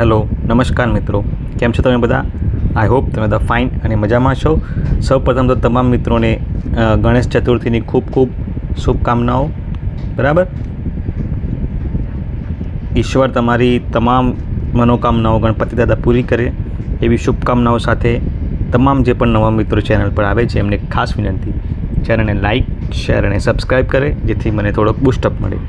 Hello, નમસ્કાર મિત્રો. કેમ છો તમે બધા? આઈ હોપ તમે બધા ફાઇન અને મજામાં છો. સૌપ્રથમ તો તમામ મિત્રોને ગણેશ ચતુર્થીની ખૂબ ખૂબ શુભકામનાઓ. બરાબર? ઈશ્વર તમારી તમામ મનોકામનાઓ ગણપતિ દાદા પૂરી કરે, એવી શુભકામનાઓ સાથે તમામ જે પણ નવા મિત્રો ચેનલ પર આવે છે, એમને ખાસ વિનંતી. ચેનલને લાઇક શેર અને સબસ્ક્રાઇબ કરે, જેથી મને થોડોક બુસ્ટઅપ મળે.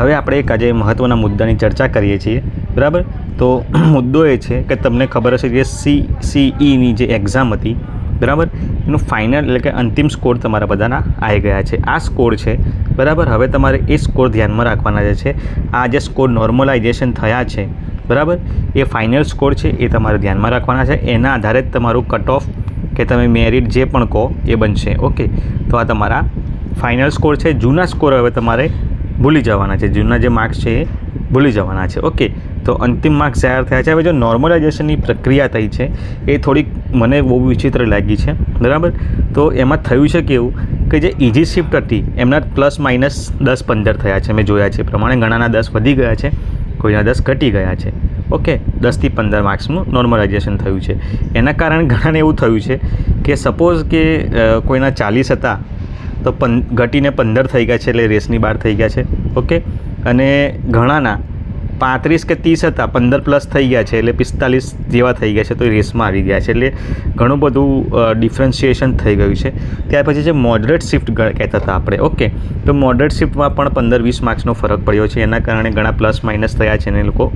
હવે આપણે એક આજે મહત્ત્વના મુદ્દાની ચર્ચા કરીએ છીએ. બરાબર? તો મુદ્દો એ છે કે તમને ખબર હશે કે સી સીઈની જે એક્ઝામ હતી, બરાબર? એનું ફાઇનલ એટલે કે અંતિમ સ્કોર તમારા બધાના આવી ગયા છે. આ સ્કોર છે, બરાબર? હવે તમારે એ સ્કોર ધ્યાનમાં રાખવાના જે છે. આ જે સ્કોર નોર્મલાઇઝેશન થયા છે, બરાબર? એ ફાઇનલ સ્કોર છે, એ તમારે ધ્યાનમાં રાખવાના છે. એના આધારે જ તમારું કટ ઓફ કે તમે મેરિટ જે પણ કહો, એ બનશે. ઓકે? તો આ તમારા ફાઇનલ સ્કોર છે. જૂના સ્કોર હવે તમારે ભૂલી જવાના છે. જૂના જે માર્ક્સ છે એ ભૂલી જવાના છે. ઓકે? તો અંતિમ માર્ક્સ જાહેર થયા છે. હવે જો નોર્મલાઇઝેશનની પ્રક્રિયા થઈ છે, એ થોડીક મને બહુ વિચિત્ર લાગી છે. બરાબર? તો એમાં થયું છે કેવું કે જે ઇઝી શિફ્ટ હતી, એમના પ્લસ માઇનસ દસ પંદર થયા છે. મેં જોયા છે. પ્રમાણે ઘણાના દસ વધી ગયા છે, કોઈના દસ ઘટી ગયા છે. ઓકે દસથી પંદર માર્ક્સનું નોર્મલાઇઝેશન થયું છે. એના કારણે ઘણાને એવું થયું છે કે સપોઝ કે કોઈના ચાલીસ હતા, તો પં, ઘટીને પંદર થઈ ગયા છે એટલે રેસની બહાર થઈ ગયા છે. ઓકે? અને ઘણાના પાંત્રીસ કે ત્રીસ હતા, પંદર પ્લસ થઈ ગયા છે, એટલે પિસ્તાલીસ જેવા થઈ ગયા છે, તો એ રેસમાં આવી ગયા છે, એટલે ઘણું બધું ડિફરન્શિએશન થઈ ગયું છે. ત્યાર પછી જે મોડરેટ શિફ્ટ કહેતા હતા આપણે ઓકે તો મોડરેટ શિફ્ટમાં પણ પંદર વીસ માર્ક્સનો ફરક પડ્યો છે, એના કારણે ઘણા પ્લસ માઇનસ થયા છે અને એ લોકો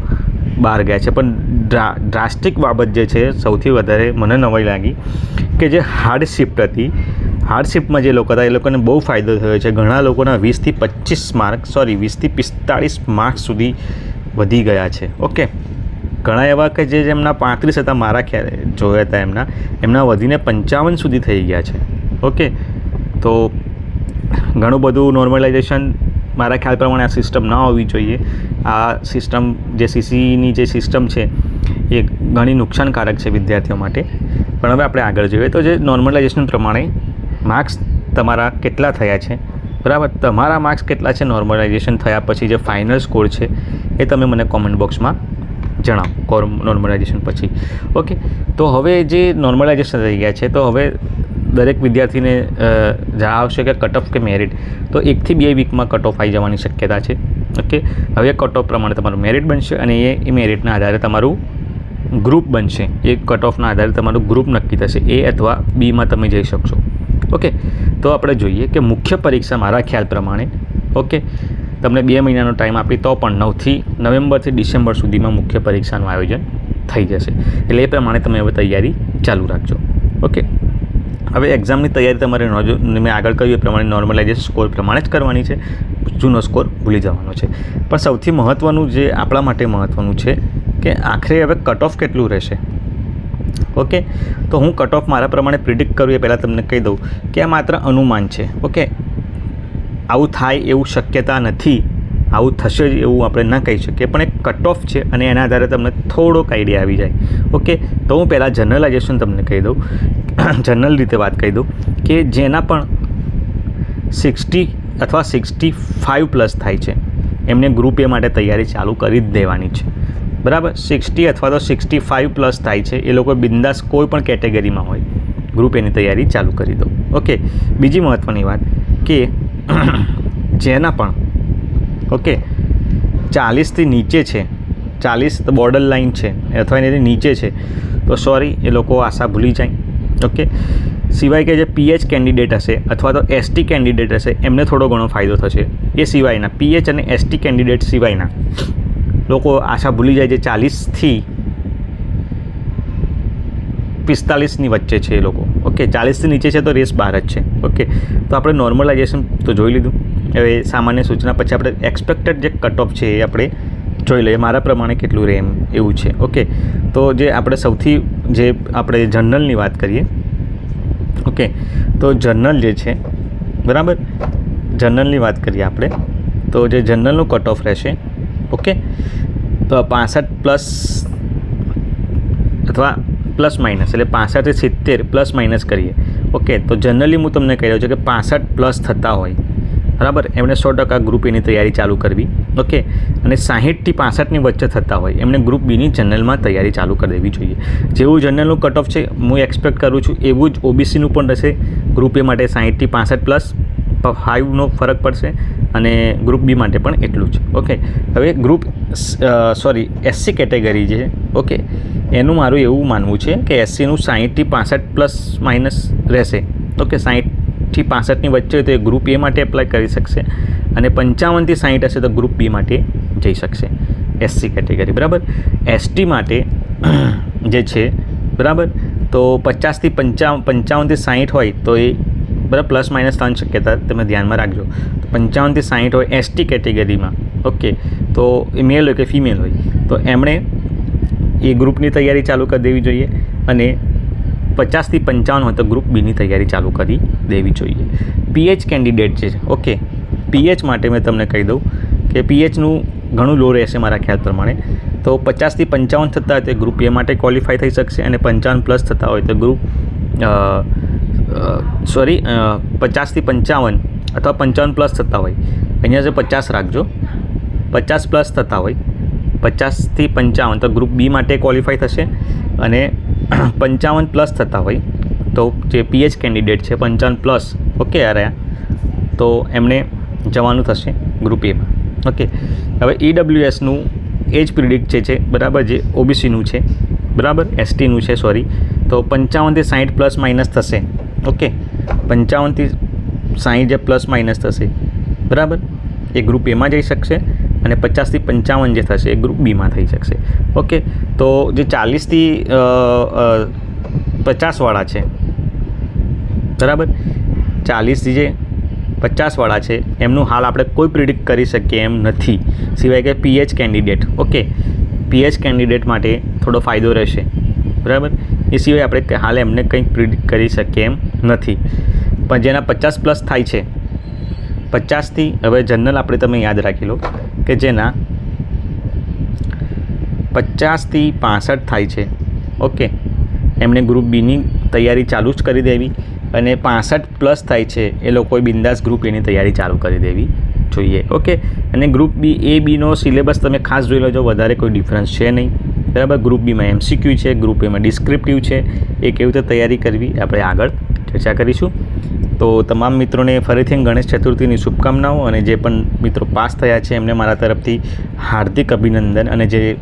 બહાર ગયા છે. પણ ડ્રા ડ્રાસ્ટિક બાબત જે છે, સૌથી વધારે મને નવાઈ લાગી કે જે હાર્ડ શિફ્ટ હતી હાર્ડ શિફ્ટમાં જે લોકો હતા, એ લોકોને બહુ ફાયદો થયો છે. ઘણા લોકોના વીસથી પચીસ માર્ક સોરી વીસથી પિસ્તાળીસ માર્ક્સ સુધી વધી ગયા છે. ઓકે ઘણા એવા કે જે જેમના પાંત્રીસ હતા, મારા ખ્યાલ જોયા હતા એમના એમના વધીને પંચાવન સુધી થઈ ગયા છે. ઓકે તો ઘણું બધું નોર્મલાઇઝેશન મારા ખ્યાલ પ્રમાણે આ સિસ્ટમ ના હોવી જોઈએ. આ સિસ્ટમ જે સીસીની જે સિસ્ટમ છે, એ ઘણી નુકસાનકારક છે વિદ્યાર્થીઓ માટે. પણ હવે આપણે આગળ જોઈએ તો જે નોર્મલાઇઝેશન પ્રમાણે માર્ક્સ તમારા કેટલા થયા છે? બરાબર? તમારા માર્ક્સ કેટલા છે? નોર્મલાઇઝેશન થયા પછી જે ફાઇનલ સ્કોર છે, એ તમે મને કોમેન્ટ બોક્સમાં જણાવો કોર નોર્મલાઇઝેશન પછી. ઓકે તો હવે જે નોર્મલાઇઝેશન થઈ ગયા છે, તો હવે દરેક વિદ્યાર્થીને જણાવશે કે કટ ઓફ કે મેરિટ તો એકથી બે વીકમાં કટ ઓફ આવી જવાની શક્યતા છે. ઓકે હવે કટ ઓફ પ્રમાણે તમારું મેરિટ બનશે અને એ એ મેરિટના આધારે તમારું ગ્રુપ બનશે. એ કટ ઓફના આધારે તમારું ગ્રુપ નક્કી થશે. એ અથવા બીમાં તમે જઈ શકશો. ઓકે, તો આપણે જોઈએ કે મુખ્ય પરીક્ષા મારા ખ્યાલ પ્રમાણે, ઓકે, તમને બે મહિનાનો ટાઈમ આપી તો પણ નવથી નવેમ્બરથી ડિસેમ્બર સુધીમાં મુખ્ય પરીક્ષાનું આયોજન થઈ જશે. એટલે એ પ્રમાણે તમે હવે તૈયારી ચાલુ રાખજો, ઓકે. હવે એક્ઝામની તૈયારી તમારે મેં આગળ કહ્યું એ પ્રમાણે નોર્મલાઇઝેશન સ્કોર પ્રમાણે જ કરવાની છે, જૂનો સ્કોર ભૂલી જવાનો છે. પણ સૌથી મહત્ત્વનું જે આપણા માટે મહત્ત્વનું છે કે આખરે હવે કટ ઓફ કેટલું રહેશે? ઓકે? તો હું કટ ઓફ મારા પ્રમાણે પ્રિડિક્ટ કરું એ પહેલાં તમને કહી દઉં કે આ માત્ર અનુમાન છે, ઓકે? આવું થાય એવું શક્યતા નથી. આવું થશે જ એવું આપણે ન કહી શકીએ. પણ એક કટ ઓફ છે અને એના આધારે તમને થોડોક આઈડિયા આવી જાય. ઓકે? તો હું પહેલાં જનરલાઇઝેશન તમને કહી દઉં. જનરલ રીતે વાત કહી દઉં કે જેના પણ સિક્સટી અથવા સિક્સટી ફાઇવ પ્લસ થાય છે, એમને ગ્રુપ એ માટે તૈયારી ચાલુ કરી જ દેવાની છે. બરાબર? સિક્સટી અથવા તો સિક્સટી ફાઇવ પ્લસ થાય છે. એ લોકો બિંદાસ કોઈ પણ કેટેગરીમાં હોય ગ્રુપ એની તૈયારી ચાલુ કરી દો. ઓકે બીજી મહત્ત્વની વાત કે જેના પણ ઓકે ચાલીસથી નીચે છે, ચાલીસ બોર્ડર લાઇન છે, અથવા એની નીચે છે, તો સોરી એ લોકો આશા ભૂલી જાય. ઓકે સિવાય કે જે પીએચ કેન્ડિડેટ હશે અથવા તો એસટી કેન્ડિડેટ હશે, એમને થોડો ઘણો ફાયદો થશે. એ સિવાયના પીએચ અને એસટી કેન્ડિડેટ સિવાયના લોકો આશા ભૂલી જાય જે ચાલીસથી પિસ્તાલીસની વચ્ચે છે એ લોકો. ઓકે, ચાલીસથી નીચે છે તો રેસ બહાર જ છે. ઓકે, તો આપણે નોર્મલાઇઝેશન તો જોઈ લીધું. હવે સામાન્ય સૂચના પછી આપણે એક્સપેક્ટેડ જે કટ ઓફ છે એ આપણે જોઈ લઈએ. મારા પ્રમાણે કેટલું રેમ એવું છે. ઓકે, તો જે આપણે સૌથી જે આપણે જનરલની વાત કરીએ. ઓકે, તો જનરલ જે છે, બરાબર? જનરલની વાત કરીએ આપણે, તો જે જનરલનું કટ ઓફ રહેશે, ઓકે? તો પાસઠ પ્લસ અથવા પ્લસ માઇનસ, એટલે પાસઠથી સિત્તેર પ્લસ માઇનસ કરીએ. ઓકે, તો જનરલી હું તમને કહી રહ્યો છું કે પાસઠ પ્લસ થતા હોય, બરાબર? એમણે સો ટકા ગ્રુપ એની તૈયારી ચાલુ કરવી, ઓકે? અને સાહીઠથી પાસઠની વચ્ચે થતા હોય, એમણે ગ્રુપ બીની જનરલમાં તૈયારી ચાલુ કરી દેવી જોઈએ. જેવું જનરલનું કટ ઓફ છે, હું એક્સપેક્ટ કરું છું એવું જ ઓબીસીનું પણ રહેશે ગ્રુપ એ માટે સાહીઠથી પાસઠ પ્લસ ફાઇવનો ફરક પડશે અને ગ્રુપ બી માટે પણ એટલું જ. ઓકે હવે ગ્રુપ સોરી એસસી કેટેગરી છે ઓકે એનું મારું એવું માનવું છે કે એસસીનું સાહીઠથી પાસઠ પ્લસ માઇનસ રહેશે. ઓકે સાહીઠથી પાસઠની વચ્ચે તો એ ગ્રુપ એ માટે એપ્લાય કરી શકશે અને પંચાવનથી સાહીઠ હશે તો ગ્રુપ બી માટે જઈ શકશે. એસસી કેટેગરી બરાબર? એસટી માટે જે છે, બરાબર? તો પચાસથી પંચાવન પંચાવનથી સાહીઠ હોય તો એ બરાબર? પ્લસ માઇનસ ત્રણ શક્યતા તમે ધ્યાનમાં રાખજો. પંચાવનથી સાહીઠ હોય એસટી કેટેગરીમાં. ઓકે. તો એ મેલ હોય કે ફિમેલ હોય? તો એમણે એ ગ્રુપની તૈયારી ચાલુ કરી દેવી જોઈએ અને પચાસથી પંચાવન હોય તો ગ્રુપ બીની તૈયારી ચાલુ કરી દેવી જોઈએ. પીએચ કેન્ડિડેટ છે. ઓકે. પીએચ માટે મેં તમને કહી દઉં કે પીએચનું ઘણું લો રહેશે મારા ખ્યાલ પ્રમાણે. તો પચાસથી પંચાવન થતા હોય તો ગ્રુપ એ માટે ક્વોલિફાય થઈ શકશે અને પંચાવન પ્લસ થતા હોય તો ગ્રુપ સોરી પચાસથી પંચાવન અથવા પંચાવન પ્લસ થતા હોય. અહીંયા જે પચાસ રાખજો. પચાસ પ્લસ થતા હોય. પચાસથી પંચાવન, તો ગ્રુપ બી માટે ક્વોલિફાય થશે. અને પંચાવન પ્લસ થતા હોય, તો જે પીએચ કેન્ડિડેટ છે, પંચાવન પ્લસ ઓકે આ રહ્યા તો એમને જવાનું થશે ગ્રુપ એમાં ઓકે હવે ઈડબ્લ્યુએસનું એજ પ્રિડિક્ટ જે છે, બરાબર, જે ઓબીસીનું છે, બરાબર એસટીનું છે સોરી તો પંચાવનથી સાઠ પ્લસ માઇનસ થશે. ઓકે. પંચાવનથી સાહીઠ જે પ્લસ માઇનસ થશે. બરાબર? એ ગ્રુપ એમાં જઈ શકશે અને પચાસથી પંચાવન જે થશે એ ગ્રુપ બીમાં થઈ શકશે. ઓકે? તો જે ચાલીસથી પચાસવાળા છે. બરાબર? ચાલીસથી જે પચાસવાળા છે, એમનું હાલ આપણે કોઈ પ્રિડિક્ટ કરી શકીએ એમ નથી. સિવાય કે PH candidate okay? PH candidate માટે થોડો ફાયદો રહેશે. બરાબર? એ સિવાય આપણે હાલ એમને કંઈ પ્રિડિક્ટ કરી શકીએ એમ નથી. પણ જેના પચાસ પ્લસ થાય છે પચાસથી હવે જનરલ આપણે તમે યાદ રાખી લો કે જેના પચાસથી પાસઠ થાય છે. ઓકે. એમણે ગ્રુપ બીની તૈયારી ચાલુ જ કરી દેવી અને પાસઠ પ્લસ થાય છે એ લોકોએ બિંદાસ ગ્રુપ એની તૈયારી ચાલુ કરી દેવી જોઈએ. ઓકે. અને ગ્રુપ બી એ બીનો સિલેબસ તમે ખાસ જોઈ લેજો, વધારે કોઈ ડિફરન્સ છે નહીં. બરાબર? ગ્રુપ બીમાં એમસીક્યુ છે ગ્રુપ એમાં ડિસ્ક્રિપ્ટિવ છે. એ કેવી રીતે તૈયારી કરવી આપણે આગળ ચર્ચા કરીશું. તો તમામ મિત્રોને ફરીથી ગણેશ ચતુર્થીની શુભકામનાઓ અને જે પણ મિત્રો પાસ થયા છે, એમને મારા તરફથી હાર્દિક અભિનંદન અને જે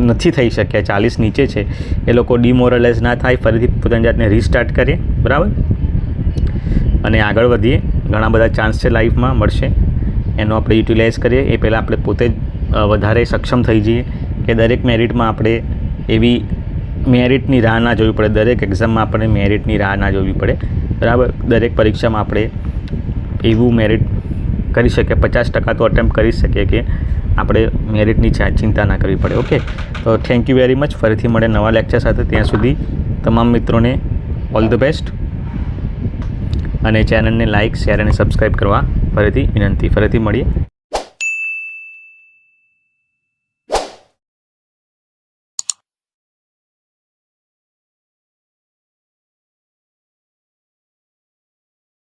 નથી થઈ શક્યા, ચાલીસ નીચે છે, એ લોકો ડિમોરલાઇઝ ના થાય, ફરીથી પોતાની જાતને રીસ્ટાર્ટ કરીએ. બરાબર? અને આગળ વધીએ. ઘણા બધા ચાન્સ છે લાઈફમાં મળશે. એનો આપણે યુટિલાઇઝ કરીએ. એ પહેલાં આપણે પોતે વધારે સક્ષમ થઈ જઈએ. કે દરેક મેરિટમાં આપણે એવી મેરિટની રાહ ના જોવી પડે. દરેક એક્ઝામમાં આપણે મેરિટની રાહ ના જોવી પડે. બરાબર? દરેક પરીક્ષામાં આપણે એવું મેરિટ કરી શકીએ, પચાસ ટકા તો અટેમ્પ્ટ કરી શકીએ કે આપણે મેરિટની ચિંતા ના કરવી પડે. ઓકે? તો થેન્ક યુ વેરી મચ ફરીથી મળે નવા લેક્ચર સાથે. ત્યાં સુધી તમામ મિત્રોને ઓલ ધ બેસ્ટ અને ચેનલને લાઇક શેર અને સબસ્ક્રાઈબ કરવા ફરીથી વિનંતી. ફરીથી મળીએ.